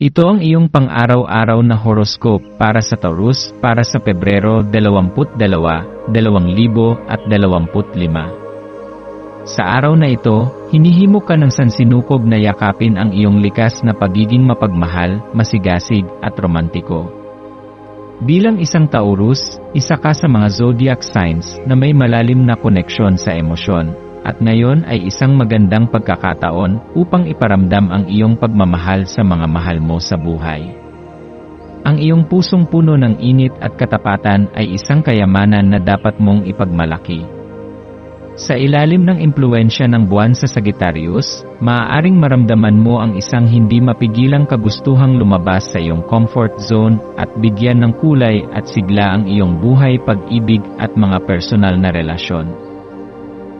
Ito ang iyong pang-araw-araw na horoscope para sa Taurus para sa Pebrero 22, 2025. Sa araw na ito, hinihimok ka ng sansinukob na yakapin ang iyong likas na pagiging mapagmahal, masigasig, at romantiko. Bilang isang Taurus, isa ka sa mga zodiac signs na may malalim na koneksyon sa emosyon, at ngayon ay isang magandang pagkakataon upang iparamdam ang iyong pagmamahal sa mga mahal mo sa buhay. Ang iyong pusong puno ng init at katapatan ay isang kayamanan na dapat mong ipagmalaki. Sa ilalim ng impluensya ng buwan sa Sagittarius, maaaring maramdaman mo ang isang hindi mapigilang kagustuhang lumabas sa iyong comfort zone at bigyan ng kulay at sigla ang iyong buhay pag-ibig at mga personal na relasyon.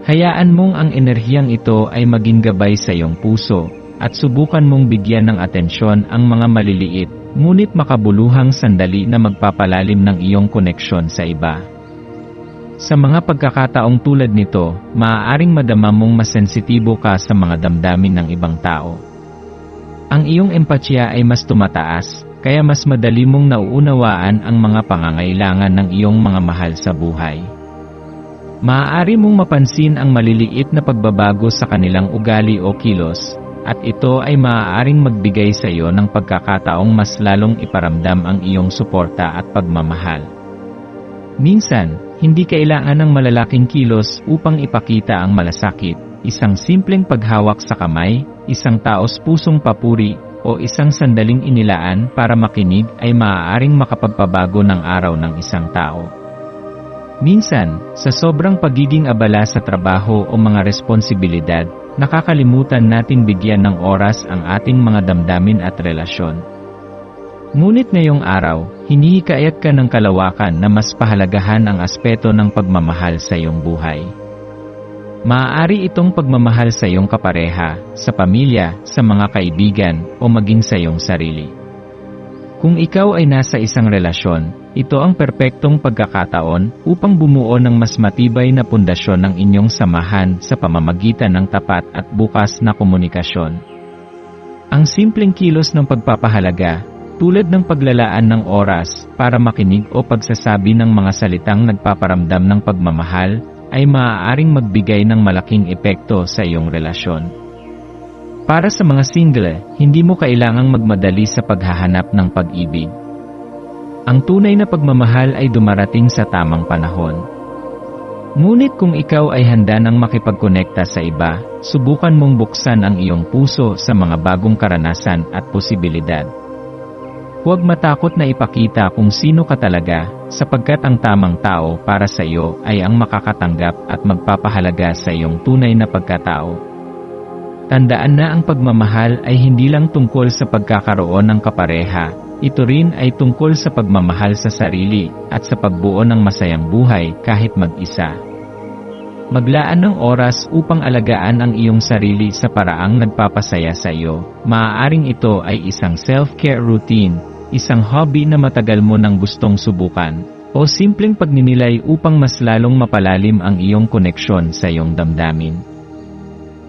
Hayaan mong ang enerhiyang ito ay maging gabay sa iyong puso, at subukan mong bigyan ng atensyon ang mga maliliit, ngunit makabuluhang sandali na magpapalalim ng iyong koneksyon sa iba. Sa mga pagkakataong tulad nito, maaaring madama mong masensitibo ka sa mga damdamin ng ibang tao. Ang iyong empatya ay mas tumataas, kaya mas madali mong nauunawaan ang mga pangangailangan ng iyong mga mahal sa buhay. Maaari mong mapansin ang maliliit na pagbabago sa kanilang ugali o kilos, at ito ay maaaring magbigay sa iyo ng pagkakataong mas lalong iparamdam ang iyong suporta at pagmamahal. Minsan, hindi kailangan ng malalaking kilos upang ipakita ang malasakit, isang simpleng paghawak sa kamay, isang taos pusong papuri, o isang sandaling inilaan para makinig ay maaaring makapagpabago ng araw ng isang tao. Minsan, sa sobrang pagiging abala sa trabaho o mga responsibilidad, nakakalimutan natin bigyan ng oras ang ating mga damdamin at relasyon. Ngunit ngayong araw, hinihikayat ka ng kalawakan na mas pahalagahan ang aspeto ng pagmamahal sa iyong buhay. Maaari itong pagmamahal sa iyong kapareha, sa pamilya, sa mga kaibigan, o maging sa iyong sarili. Kung ikaw ay nasa isang relasyon, ito ang perpektong pagkakataon upang bumuo ng mas matibay na pundasyon ng inyong samahan sa pamamagitan ng tapat at bukas na komunikasyon. Ang simpleng kilos ng pagpapahalaga, tulad ng paglalaan ng oras para makinig o pagsasabi ng mga salitang nagpaparamdam ng pagmamahal, ay maaaring magbigay ng malaking epekto sa iyong relasyon. Para sa mga single, hindi mo kailangang magmadali sa paghahanap ng pag-ibig ang tunay na pagmamahal ay dumarating sa tamang panahon. Ngunit kung ikaw ay handa nang makipagkonekta sa iba, subukan mong buksan ang iyong puso sa mga bagong karanasan at posibilidad. Huwag matakot na ipakita kung sino ka talaga, sapagkat ang tamang tao para sa iyo ay ang makakatanggap at magpapahalaga sa iyong tunay na pagkatao. Tandaan na ang pagmamahal ay hindi lang tungkol sa pagkakaroon ng kapareha, ito rin ay tungkol sa pagmamahal sa sarili at sa pagbuo ng masayang buhay kahit mag-isa. Maglaan ng oras upang alagaan ang iyong sarili sa paraang nagpapasaya sa iyo. Maaaring ito ay isang self-care routine, isang hobby na matagal mo nang gustong subukan, o simpleng pagninilay upang mas lalong mapalalim ang iyong koneksyon sa iyong damdamin.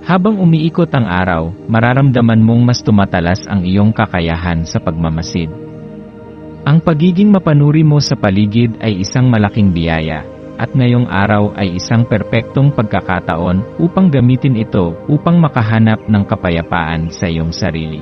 Habang umiikot ang araw, mararamdaman mong mas tumatalas ang iyong kakayahan sa pagmamasid. Ang pagiging mapanuri mo sa paligid ay isang malaking biyaya, at ngayong araw ay isang perpektong pagkakataon upang gamitin ito upang makahanap ng kapayapaan sa iyong sarili.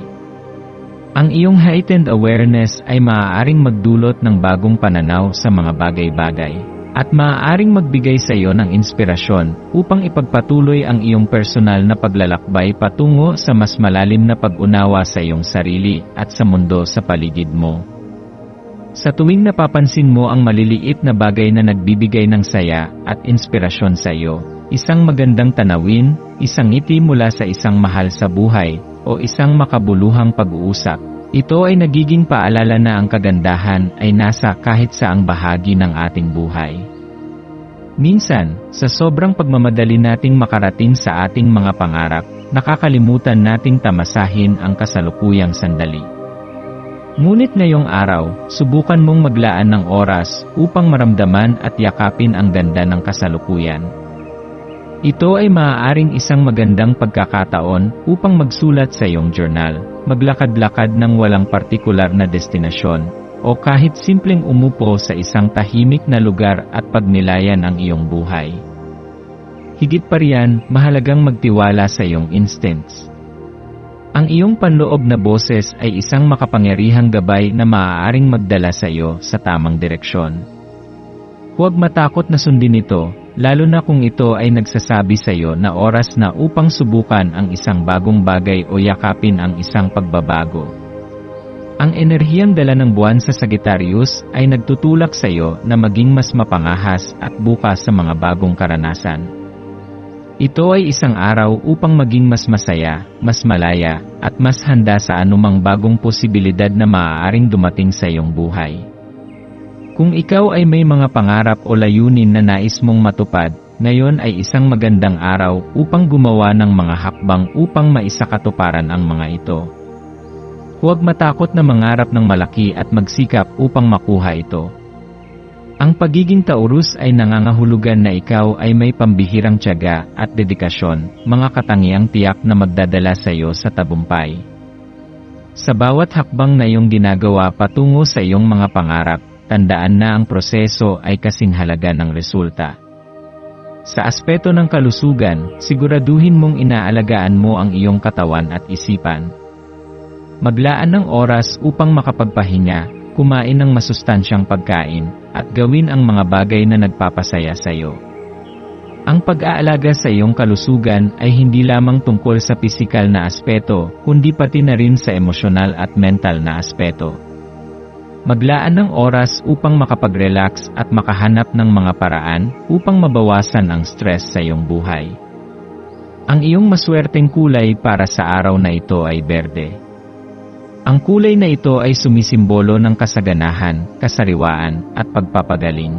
Ang iyong heightened awareness ay maaaring magdulot ng bagong pananaw sa mga bagay-bagay at maaaring magbigay sa iyo ng inspirasyon upang ipagpatuloy ang iyong personal na paglalakbay patungo sa mas malalim na pag-unawa sa iyong sarili at sa mundo sa paligid mo. Sa tuwing napapansin mo ang maliliit na bagay na nagbibigay ng saya at inspirasyon sa iyo, isang magandang tanawin, isang ngiti mula sa isang mahal sa buhay, o isang makabuluhang pag-uusap. Ito ay nagiging paalala na ang kagandahan ay nasa kahit saang bahagi ng ating buhay. Minsan, sa sobrang pagmamadali nating makarating sa ating mga pangarap, nakakalimutan nating tamasahin ang kasalukuyang sandali. Ngunit ngayong araw, subukan mong maglaan ng oras upang maramdaman at yakapin ang ganda ng kasalukuyan. Ito ay maaaring isang magandang pagkakataon upang magsulat sa iyong journal, maglakad-lakad ng walang partikular na destinasyon, o kahit simpleng umupo sa isang tahimik na lugar at pagnilayan ang iyong buhay. Higit pa riyan, mahalagang magtiwala sa iyong instincts. Ang iyong panloob na boses ay isang makapangyarihang gabay na maaaring magdala sa iyo sa tamang direksyon. Huwag matakot na sundin ito, lalo na kung ito ay nagsasabi sa iyo na oras na upang subukan ang isang bagong bagay o yakapin ang isang pagbabago. Ang enerhiyang dala ng buwan sa Sagittarius ay nagtutulak sa iyo na maging mas mapangahas at bukas sa mga bagong karanasan. Ito ay isang araw upang maging mas masaya, mas malaya, at mas handa sa anumang bagong posibilidad na maaaring dumating sa iyong buhay. Kung ikaw ay may mga pangarap o layunin na nais mong matupad, ngayon ay isang magandang araw upang gumawa ng mga hakbang upang maisakatuparan ang mga ito. Huwag matakot na mangarap ng malaki at magsikap upang makuha ito. Ang pagiging taurus ay nangangahulugan na ikaw ay may pambihirang tiyaga at dedikasyon, mga katangiang tiyak na magdadala sa iyo sa tabumpay. Sa bawat hakbang na iyong ginagawa patungo sa iyong mga pangarap, tandaan na ang proseso ay kasing halaga ng resulta. Sa aspeto ng kalusugan, siguraduhin mong inaalagaan mo ang iyong katawan at isipan. Maglaan ng oras upang makapagpahinga, kumain ng masustansyang pagkain, at gawin ang mga bagay na nagpapasaya sa iyo. Ang pag-aalaga sa iyong kalusugan ay hindi lamang tungkol sa pisikal na aspeto, kundi pati na rin sa emosyonal at mental na aspeto. Maglaan ng oras upang makapag-relax at makahanap ng mga paraan upang mabawasan ang stress sa iyong buhay. Ang iyong maswerteng kulay para sa araw na ito ay berde. Ang kulay na ito ay sumisimbolo ng kasaganahan, kasariwaan, at pagpapagaling.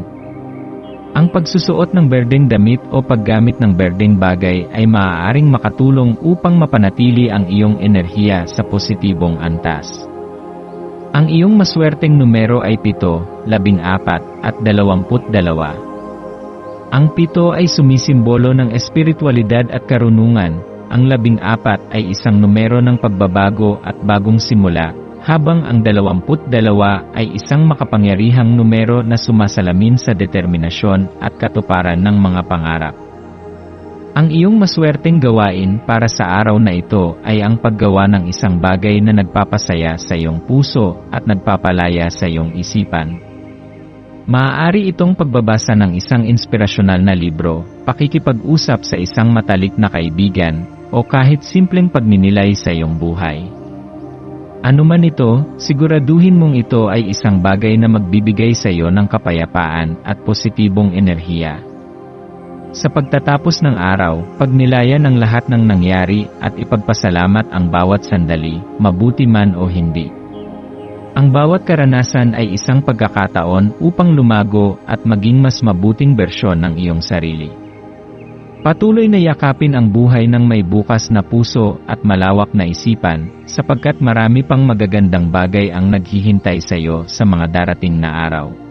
Ang pagsusuot ng berdeng damit o paggamit ng berdeng bagay ay maaaring makatulong upang mapanatili ang iyong enerhiya sa positibong antas. Ang iyong maswerteng numero ay 7, 14, at 22. Ang 7 ay sumisimbolo ng espiritualidad at karunungan, ang labing apat ay isang numero ng pagbabago at bagong simula, habang ang dalawamput dalawa ay isang makapangyarihang numero na sumasalamin sa determinasyon at katuparan ng mga pangarap. Ang iyong maswerteng gawain para sa araw na ito ay ang paggawa ng isang bagay na nagpapasaya sa iyong puso at nagpapalaya sa iyong isipan. Maaari itong pagbabasa ng isang inspirasyonal na libro, pakikipag-usap sa isang matalik na kaibigan, o kahit simpleng pagninilay sa iyong buhay. Ano man ito, siguraduhin mong ito ay isang bagay na magbibigay sa iyo ng kapayapaan at positibong enerhiya. Sa pagtatapos ng araw, pagnilayan ang lahat ng nangyari at ipagpasalamat ang bawat sandali, mabuti man o hindi. Ang bawat karanasan ay isang pagkakataon upang lumago at maging mas mabuting bersyon ng iyong sarili. Patuloy na yakapin ang buhay ng may bukas na puso at malawak na isipan, sapagkat marami pang magagandang bagay ang naghihintay sa iyo sa mga darating na araw.